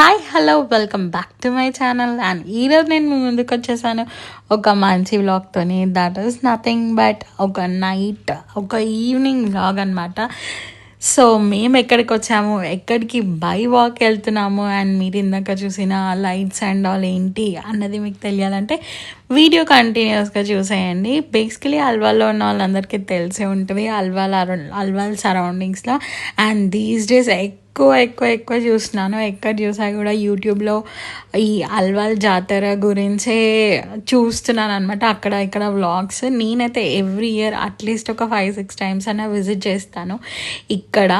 Hi hello welcome back to my channel and ఈరోజు నేను మీ ముందుకు వచ్చేసాను. ఒక మంచి వ్లాగ్తోని దట్ ఈస్ నథింగ్ బట్ ఒక నైట్ ఒక ఈవినింగ్ వ్లాగ్ అనమాట సో మేము ఎక్కడికి వచ్చాము? ఎక్కడికి బై వాక్ వెళ్తున్నాము? అండ్ మీరు ఇందాక చూసిన లైట్స్ అండ్ ఆల్ ఏంటి? అన్నది మీకు తెలియాలంటే వీడియో కంటిన్యూస్గా చూసేయండి. బేసికలీ అల్వాల్లో ఉన్న వాళ్ళందరికీ తెలిసే ఉంటుంది. అల్వాల్ అల్వాల్ సరౌండింగ్స్లో. అండ్ దీస్ డేస్ ఎక్కువ ఎక్కువ ఎక్కువ చూస్తున్నాను. ఎక్కడ చూసా కూడా యూట్యూబ్లో ఈ అల్వాల్ జాతర గురించే చూస్తున్నాను అనమాట అక్కడ ఇక్కడ వ్లాగ్స్. నేనైతే ఎవ్రీ ఇయర్ అట్లీస్ట్ ఒక ఫైవ్ సిక్స్ టైమ్స్ అయినా విజిట్ చేస్తాను ఇక్కడ.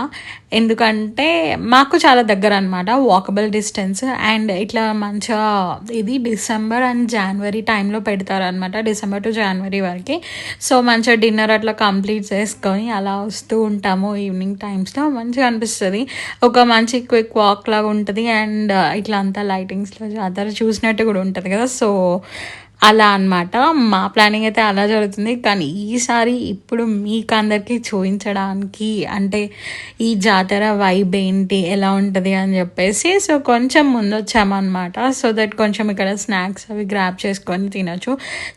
ఎందుకంటే మాకు చాలా దగ్గర అనమాట వాకబుల్ డిస్టెన్స్ అండ్ ఇట్లా మంచిగా ఇది డిసెంబర్ అండ్ జనవరి టైంలో పెడతారనమాట డిసెంబర్ టు జనవరి వరకు. సో మంచిగా డిన్నర్ అట్లా కంప్లీట్ చేసుకొని అలా వస్తూ ఉంటాము ఈవినింగ్ టైమ్స్లో మంచిగా అనిపిస్తుంది. ఒక మంచి క్విక్ వాక్ లాగా ఉంటుంది. అండ్ ఇట్లా అంతా లైటింగ్స్లో జాతర చూసినట్టు కూడా ఉంటుంది కదా. సో అలా అనమాట మా ప్లానింగ్ అయితే అలా జరుగుతుంది. కానీ ఈసారి ఇప్పుడు మీకు అందరికీ చూపించడానికి అంటే ఈ జాతర వైబ్ ఏంటి ఎలా ఉంటుంది అని చెప్పేసి సో కొంచెం ముందు వచ్చామన్నమాట సో దట్ కొంచెం ఇక్కడ స్నాక్స్ అవి గ్రాప్ చేసుకొని తినచ్చు.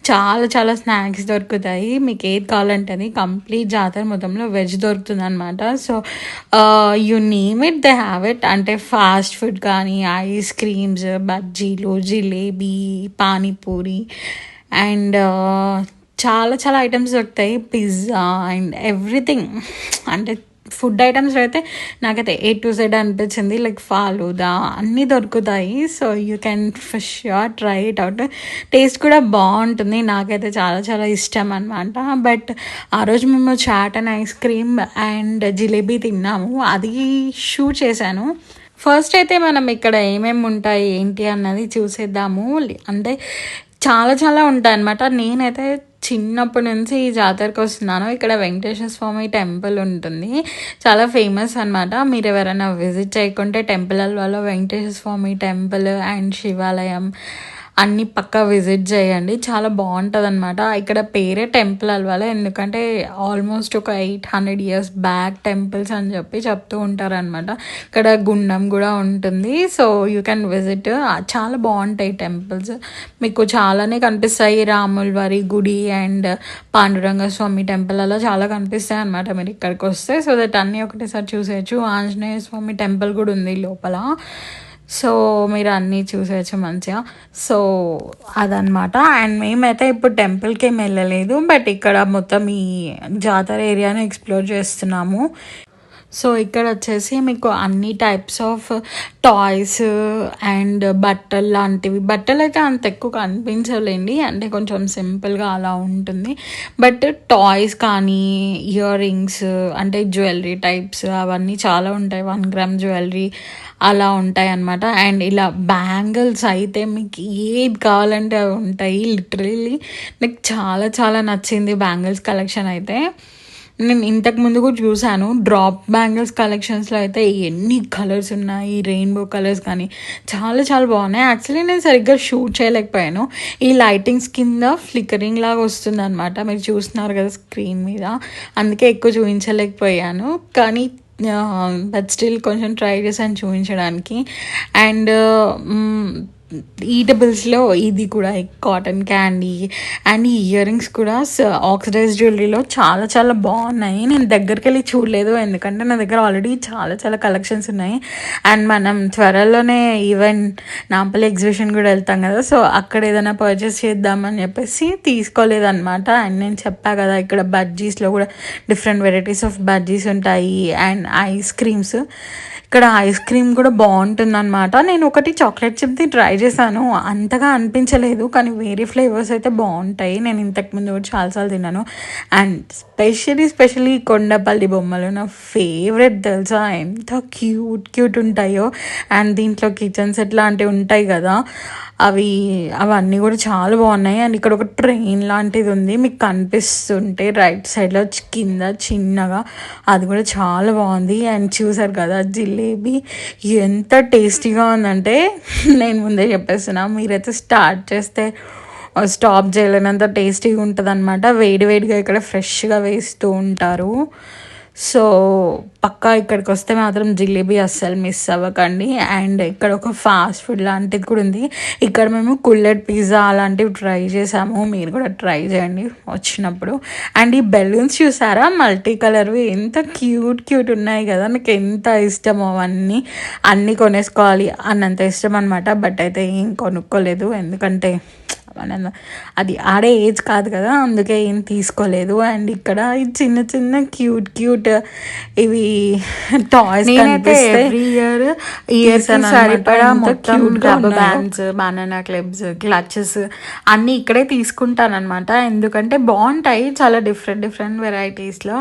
చాలా చాలా స్నాక్స్ దొరుకుతాయి. మీకు ఏది కావాలంటే అది కంప్లీట్ జాతర మొత్తంలో వెజ్ దొరుకుతుంది అనమాట so you name it they have it అంటే ఫాస్ట్ ఫుడ్ కానీ ఐస్ క్రీమ్స్ బజ్జీలు జిలేబీ పానీపూరి అండ్ uh, చాలా చాలా ఐటమ్స్ దొరుకుతాయి. పిజ్జా అండ్ ఎవ్రీథింగ్ అంటే ఫుడ్ ఐటమ్స్ అయితే నాకైతే ఏ టు జెడ్ అనిపించింది. లైక్ ఫాలూదా అన్నీ దొరుకుతాయి. So you can for sure try it out taste కూడా బాగుంటుంది. నాకైతే చాలా చాలా ఇష్టం అనమాట బట్ ఆ రోజు మేము chaat and ice cream and jalebi తిన్నాము. అది షూట్ చేశాను. ఫస్ట్ అయితే మనం ఇక్కడ ఏమేమి ఉంటాయి ఏంటి అన్నది చూసేద్దాము. అంటే చాలా చాలా ఉంటాయి అనమాట నేనైతే చిన్నప్పటి నుంచి ఈ జాతరకు వస్తున్నాను. ఇక్కడ వెంకటేశ్వర స్వామి టెంపుల్ ఉంటుంది. చాలా ఫేమస్ అనమాట మీరు ఎవరైనా విజిట్ చేయకుంటే temple Venkateswara Swamy temple and శివాలయం అన్ని పక్క విజిట్ చేయండి. చాలా బాగుంటుంది అనమాట ఇక్కడ పేరే టెంపుల్ అలవాలే. ఎందుకంటే ఆల్మోస్ట్ ఒక eight hundred years back temples అని చెప్పి చెప్తూ ఉంటారనమాట ఇక్కడ గుండం కూడా ఉంటుంది. సో యూ కెన్ విజిట్ చాలా బాగుంటాయి టెంపుల్స్ మీకు చాలానే కనిపిస్తాయి. రాములవారి గుడి అండ్ పాండురంగ స్వామి టెంపుల్ అలా చాలా కనిపిస్తాయి అనమాట మీరు ఇక్కడికి వస్తే సో దట్ అన్నీ ఒకటేసారి చూసేయచ్చు. ఆంజనేయ స్వామి టెంపుల్ కూడా ఉంది లోపల. సో మీరు అన్నీ చూసేయచ్చు మంచిగా. సో అదనమాట అండ్ మేమైతే ఇప్పుడు టెంపుల్కి ఏం వెళ్ళలేదు. బట్ ఇక్కడ మొత్తం ఈ జాతర ఏరియాను ఎక్స్ప్లోర్ చేస్తున్నాము. సో ఇక్కడ వచ్చేసి మీకు అన్ని టైప్స్ ఆఫ్ టాయ్స్ అండ్ బట్టలు లాంటివి. బట్టలు అయితే అంత ఎక్కువ కనిపించలేండి. అంటే కొంచెం సింపుల్గా అలా ఉంటుంది. బట్ టాయ్స్ కానీ ఇయర్ రింగ్స్ అంటే జ్యువెలరీ టైప్స్ అవన్నీ చాలా ఉంటాయి. వన్ గ్రామ్ జ్యువెలరీ అలా ఉంటాయి అనమాట అండ్ ఇలా బ్యాంగిల్స్ అయితే మీకు ఏది కావాలంటే అవి ఉంటాయి. లిటరల్లీ నాకు చాలా చాలా నచ్చింది బ్యాంగిల్స్ కలెక్షన్ అయితే. నేను ఇంతకు ముందు కూడా చూశాను. డ్రాప్ బ్యాంగిల్స్ కలెక్షన్స్లో అయితే ఎన్ని కలర్స్ ఉన్నాయి రెయిన్బో కలర్స్ కానీ. చాలా చాలా బాగున్నాయి. యాక్చువల్లీ నేను సరిగ్గా షూట్ చేయలేకపోయాను. ఈ లైటింగ్స్ కింద ఫ్లికరింగ్ లాగా వస్తుంది అనమాట మీరు చూస్తున్నారు కదా స్క్రీన్ మీద. అందుకే ఎక్కువ చూపించలేకపోయాను. కానీ బట్ స్టిల్ కొంచెం ట్రై చేశాను చూపించడానికి. అండ్ ఈటబుల్స్లో ఇది కూడా కాటన్ క్యాండీ అండ్ ఈ ఇయర్ రింగ్స్ కూడా ఆక్సిడైజ్ జ్యువెలరీలో చాలా చాలా బాగున్నాయి. నేను దగ్గరికి వెళ్ళి చూడలేదు ఎందుకంటే నా దగ్గర ఆల్రెడీ చాలా చాలా కలెక్షన్స్ ఉన్నాయి. అండ్ మనం త్వరలోనే ఈవెన్ నాంపల్లి ఎగ్జిబిషన్ కూడా వెళ్తాం కదా సో అక్కడ ఏదైనా పర్చేస్ చేద్దామని చెప్పేసి తీసుకోలేదన్నమాట. అండ్ నేను చెప్పా కదా ఇక్కడ బజ్జీస్లో కూడా డిఫరెంట్ వెరైటీస్ ఆఫ్ బజ్జీస్ ఉంటాయి. అండ్ ఐస్ క్రీమ్స్ ఇక్కడ ఐస్ క్రీమ్ కూడా బాగుంటుంది అనమాట నేను ఒకటి చాక్లెట్ చిప్ది ట్రై చేశాను. అంతగా అనిపించలేదు కానీ వేరే ఫ్లేవర్స్ అయితే బాగుంటాయి. నేను ఇంతకుముందు కూడా చాలాసార్లు తిన్నాను. అండ్ స్పెషలీ స్పెషలీ కొండపల్లి బొమ్మలు నా ఫేవరెట్ తెలుసా? ఎంత క్యూట్ క్యూట్ ఉంటాయో. అండ్ దీంట్లో కిచెన్స్ సెట్ ఉంటాయి కదా. అవి అవన్నీ కూడా చాలా బాగున్నాయి. అండ్ ఇక్కడ ఒక ట్రైన్ లాంటిది ఉంది. మీకు కనిపిస్తుంటే రైట్ సైడ్లో కింద చిన్నగా అది కూడా చాలా బాగుంది. అండ్ చూసారు కదా జిలేబీ ఎంత టేస్టీగా ఉందంటే నేను ముందే చెప్పేస్తున్నా. మీరైతే స్టార్ట్ చేస్తే స్టాప్ చేయలేనంత టేస్టీగా ఉంటుంది అనమాట వేడి వేడిగా ఇక్కడ ఫ్రెష్గా వేస్తూ ఉంటారు. సో పక్కా ఇక్కడికి వస్తే మాత్రం జిలేబీ అస్సలు మిస్ అవ్వకండి. అండ్ ఇక్కడ ఒక ఫాస్ట్ ఫుడ్ లాంటిది కూడా ఉంది. ఇక్కడ మేము కుల్లెట్ పిజ్జా అలాంటివి ట్రై చేసాము. మీరు కూడా ట్రై చేయండి వచ్చినప్పుడు. అండ్ ఈ బెలూన్స్ చూసారా? మల్టీ కలర్వి ఎంత క్యూట్ క్యూట్ ఉన్నాయి కదా. నాకు ఎంత ఇష్టమో అవన్నీ. అన్నీ కొనేసుకోవాలి అన్నంత ఇష్టం అనమాట బట్ అయితే ఏం కొనుక్కోలేదు. ఎందుకంటే మన అది ఆడే ఏజ్ కాదు కదా అందుకే ఏం తీసుకోలేదు. అండ్ ఇక్కడ ఈ చిన్న చిన్న క్యూట్ క్యూట్ ఇవి టాయ్స్ ఇయర్ ఇయర్ సరిపడా మొత్తం rubber bands banana clips clutches అన్నీ ఇక్కడే తీసుకుంటాను అనమాట ఎందుకంటే బాగుంటాయి చాలా డిఫరెంట్ డిఫరెంట్ వెరైటీస్లో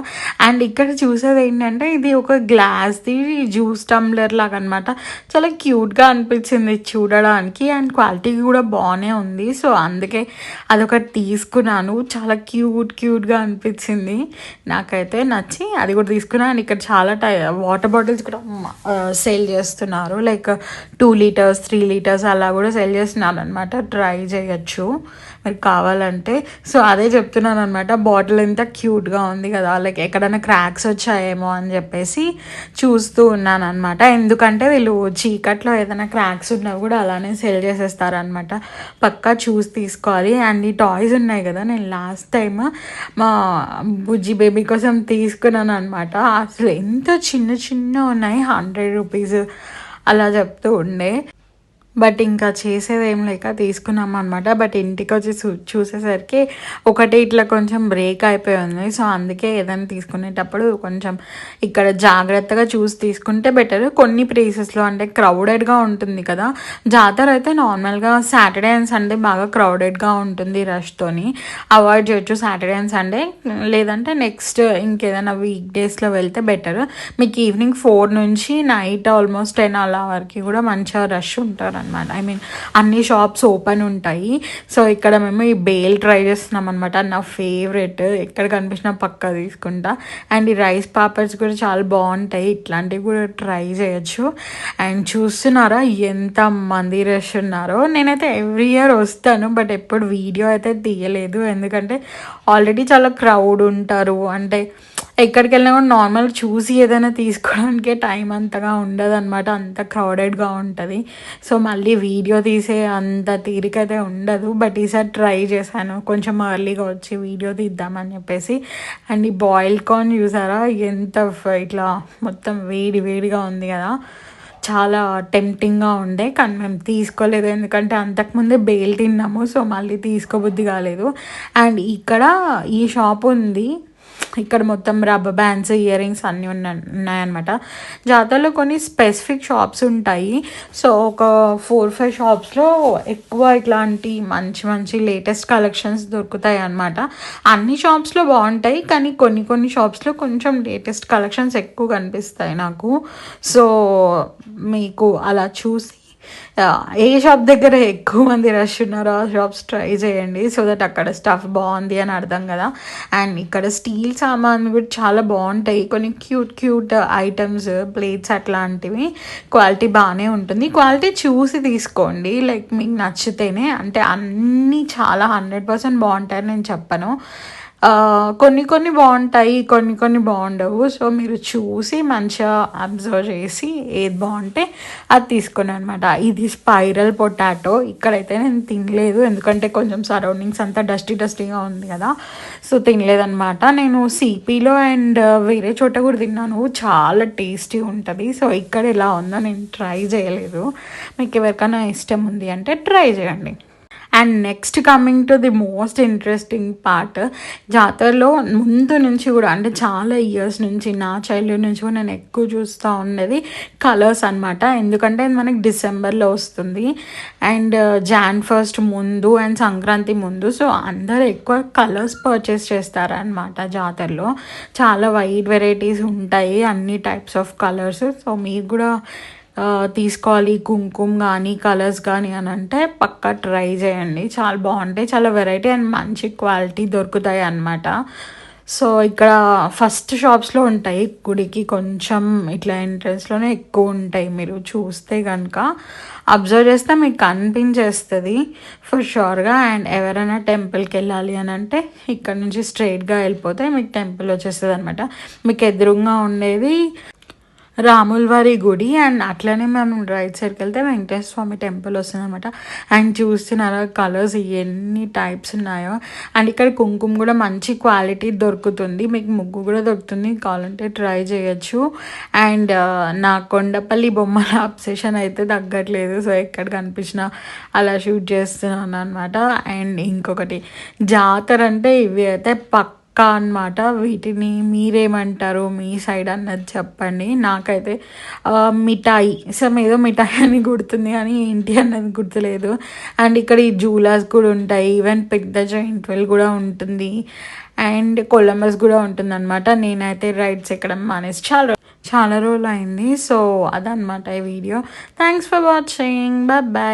అండ్ ఇక్కడ చూసేది ఏంటంటే ఇది ఒక గ్లాస్ది జ్యూస్ టంబ్లర్ లాగా అనమాట చాలా క్యూట్గా అనిపించింది చూడడానికి. అండ్ క్వాలిటీ కూడా బాగానే ఉంది. సో అందుకే అదొకటి తీసుకున్నాను. చాలా క్యూట్ క్యూట్గా అనిపించింది. నాకైతే నచ్చి అది కూడా తీసుకున్నాను ఇక్కడ చాలా టై వాటర్ బాటిల్స్ కూడా సేల్ చేస్తున్నారు. Like two litres three litres అలా కూడా సేల్ చేస్తున్నారు అనమాట ట్రై చేయొచ్చు. మీరు కావాలంటే. సో అదే చెప్తున్నాను అనమాట బాటిల్ ఎంత క్యూట్గా ఉంది కదా. లైక్ ఎక్కడైనా క్రాక్స్ వచ్చాయేమో అని చెప్పేసి చూస్తూ ఉన్నాను అనమాట ఎందుకంటే వీళ్ళు చీకట్లో ఏదైనా క్రాక్స్ ఉన్నా కూడా అలానే సెల్ చేసేస్తారనమాట పక్కా చూసి తీసుకోవాలి. అండ్ ఈ టాయ్స్ ఉన్నాయి కదా నేను లాస్ట్ టైం మా బుజ్జి బేబీ కోసం తీసుకున్నాను అనమాట అసలు ఎంత చిన్న చిన్న ఉన్నాయి హండ్రెడ్ రూపీస్ అలా చెప్తూ ఉండే. బట్ ఇంకా చేసేది ఏం లేక తీసుకున్నాం అనమాట బట్ ఇంటికి వచ్చి చూసేసరికి ఒకటి ఇట్లా కొంచెం బ్రేక్ అయిపోయి ఉంది సో అందుకే ఏదైనా తీసుకునేటప్పుడు కొంచెం ఇక్కడ జాగ్రత్తగా చూసి తీసుకుంటే బెటర్ కొన్ని ప్లేసెస్లో అంటే క్రౌడెడ్గా ఉంటుంది కదా. జాతర అయితే నార్మల్గా సాటర్డే అండ్ సండే బాగా క్రౌడెడ్గా ఉంటుంది రష్తోని అవాయిడ్ చేయొచ్చు సాటర్డే అండ్ సండే లేదంటే నెక్స్ట్ ఇంకేదైనా వీక్ డేస్లో వెళ్తే బెటర్ మీకు ఈవినింగ్ ఫోర్ నుంచి నైట్ ఆల్మోస్ట్ టెన్ అలా వరకు కూడా మంచిగా రష్ ఉంటారు అనమాట ఐ మీన్ అన్ని షాప్స్ ఓపెన్ ఉంటాయి. సో ఇక్కడ మేము ఈ బేల్ ట్రై చేస్తున్నాం అనమాట నా ఫేవరెట్ ఎక్కడ కనిపించినా పక్కా తీసుకుంటా. అండ్ ఈ రైస్ పాపర్స్ కూడా చాలా బాగుంటాయి. ఇట్లాంటివి కూడా ట్రై చేయొచ్చు. అండ్ చూస్తున్నారా ఎంత మంది రష్ ఉన్నారో. నేనైతే ఎవ్రీ ఇయర్ వస్తాను బట్ ఎప్పుడు వీడియో అయితే తీయలేదు. ఎందుకంటే ఆల్రెడీ చాలా క్రౌడ్ ఉంటారు. అంటే ఎక్కడికి వెళ్ళినా కూడా నార్మల్ చూసి ఏదైనా తీసుకోవడానికే టైం అంతగా ఉండదు అనమాట అంత క్రౌడెడ్గా ఉంటుంది. సో మళ్ళీ వీడియో తీసే అంత తీరిక అయితే ఉండదు. బట్ ఈసారి ట్రై చేశాను. కొంచెం అర్లీగా వచ్చి వీడియో తీద్దామని చెప్పేసి. అండ్ ఈ బాయిల్ కార్న్ చూసారా? ఎంత ఇట్లా మొత్తం వేడి వేడిగా ఉంది కదా. చాలా టెంప్టింగ్గా ఉండే. కానీ మేము తీసుకోలేదు. ఎందుకంటే అంతకుముందే బేల్ తిన్నాము. సో మళ్ళీ తీసుకోబుద్ధి కాలేదు. అండ్ ఇక్కడ ఈ షాప్ ఉంది. ఇక్కడ మొత్తం రబ్బర్ బ్యాండ్స్ ఇయర్ రింగ్స్ అన్నీ ఉన్నాయి ఉన్నాయన్నమాట. జాతరలో కొన్ని స్పెసిఫిక్ షాప్స్ ఉంటాయి. సో ఒక ఫోర్ ఫైవ్ షాప్స్లో ఎక్కువ ఇట్లాంటి మంచి మంచి లేటెస్ట్ కలెక్షన్స్ దొరుకుతాయి అనమాట అన్ని షాప్స్లో బాగుంటాయి కానీ కొన్ని కొన్ని షాప్స్లో కొంచెం లేటెస్ట్ కలెక్షన్స్ ఎక్కువ కనిపిస్తాయి నాకు. సో మీకు అలా చూసి ఏ షాప్ దగ్గర ఎక్కువ మంది రష్ ఉన్నారో ఆ షాప్స్ ట్రై చేయండి సో దట్ అక్కడ స్టఫ్ బాగుంది అని అర్థం కదా. అండ్ ఇక్కడ స్టీల్ సామాన్ కూడా చాలా బాగుంటాయి. కొన్ని క్యూట్ క్యూట్ ఐటమ్స్ ప్లేట్స్ అట్లాంటివి. క్వాలిటీ బాగానే ఉంటుంది. క్వాలిటీ చూసి తీసుకోండి. లైక్ మీకు నచ్చితేనే. అంటే అన్నీ చాలా హండ్రెడ్ పర్సెంట్ బాగుంటాయని నేను చెప్పను. కొన్ని కొన్ని బాగుంటాయి కొన్ని కొన్ని బాగుండవు. సో మీరు చూసి మంచిగా అబ్జర్వ్ చేసి ఏది బాగుంటే అది తీసుకున్నాను అనమాట. ఇది స్పైరల్ పొటాటో. ఇక్కడైతే నేను తినలేదు ఎందుకంటే కొంచెం సరౌండింగ్స్ అంతా డస్టీ డస్టీగా ఉంది కదా. సో తినలేదనమాట నేను సిపిలో అండ్ వేరే చోట కూడా తిన్నాను. చాలా టేస్టీ ఉంటుంది. సో ఇక్కడ ఎలా ఉందో నేను ట్రై చేయలేదు. మీకు ఎవరికైనా ఇష్టం ఉంది అంటే ట్రై చేయండి. And next coming to the most interesting part జాతరలో ముందు నుంచి కూడా అంటే చాలా ఇయర్స్ నుంచి నా చైల్డ్హుడ్ నుంచి కూడా నేను ఎక్కువ చూస్తూ ఉండేది కలర్స్ అనమాట ఎందుకంటే మనకి డిసెంబర్లో వస్తుంది. అండ్ జాన్ ఫస్ట్ ముందు అండ్ సంక్రాంతి ముందు సో అందరు ఎక్కువ కలర్స్ పర్చేస్ చేస్తారనమాట జాతరలో. చాలా వైడ్ వెరైటీస్ ఉంటాయి అన్ని టైప్స్ ఆఫ్ కలర్స్ సో మీరు కూడా తీసుకోవాలి కుంకుమ కానీ కలర్స్ కానీ అని అంటే పక్కా ట్రై చేయండి. చాలా బాగుంటాయి చాలా వెరైటీ అండ్ మంచి క్వాలిటీ దొరుకుతాయి అన్నమాట. సో ఇక్కడ ఫస్ట్ షాప్స్లో ఉంటాయి గుడికి కొంచెం ఇట్లా ఎంట్రన్స్లోనే ఎక్కువ ఉంటాయి మీరు చూస్తే కనుక అబ్జర్వ్ చేస్తే మీకు కనిపించేస్తుంది ఫర్ షూర్గా అండ్ ఎవరైనా టెంపుల్కి వెళ్ళాలి అని అంటే ఇక్కడ నుంచి స్ట్రైట్గా వెళ్ళిపోతే మీకు టెంపుల్ వచ్చేస్తుంది అనమాట మీకు ఎదురుగా ఉండేది రాములవారి గుడి అండ్ అట్లనే మేము రైట్ సైడ్కి వెళ్తే వెంకటేశ్వర స్వామి టెంపుల్ వస్తుంది అనమాట అండ్ చూస్తున్నారా కలర్స్ ఎన్ని టైప్స్ ఉన్నాయో. అండ్ ఇక్కడ కుంకుమ కూడా మంచి క్వాలిటీ దొరుకుతుంది. మీకు ముగ్గు కూడా దొరుకుతుంది. కావాలంటే ట్రై చేయొచ్చు. అండ్ uh, నా కొండపల్లి బొమ్మల అప్సెషన్ అయితే తగ్గట్లేదు. సో ఎక్కడ కనిపించినా అలా షూట్ చేస్తున్నాను అనమాట అండ్ ఇంకొకటి జాతర అంటే ఇవి అయితే పక్క కా అనమాట వీటిని మీరేమంటారు మీ సైడ్ అన్నది చెప్పండి. నాకైతే మిఠాయి. సమ్ ఏదో మిఠాయి అని గుర్తుంది కానీ ఏంటి అన్నది గుర్తులేదు. అండ్ ఇక్కడ ఈ జూలాస్ కూడా ఉంటాయి. ఈవెన్ పెద్ద జాయింట్ వెల్ కూడా ఉంటుంది. అండ్ కొలంబస్ కూడా ఉంటుంది అనమాట నేనైతే రైడ్స్ ఎక్కడం మానేసి చాలా చాలా రోజులు అయింది సో అదనమాట ఈ video. Thanks for watching bye bye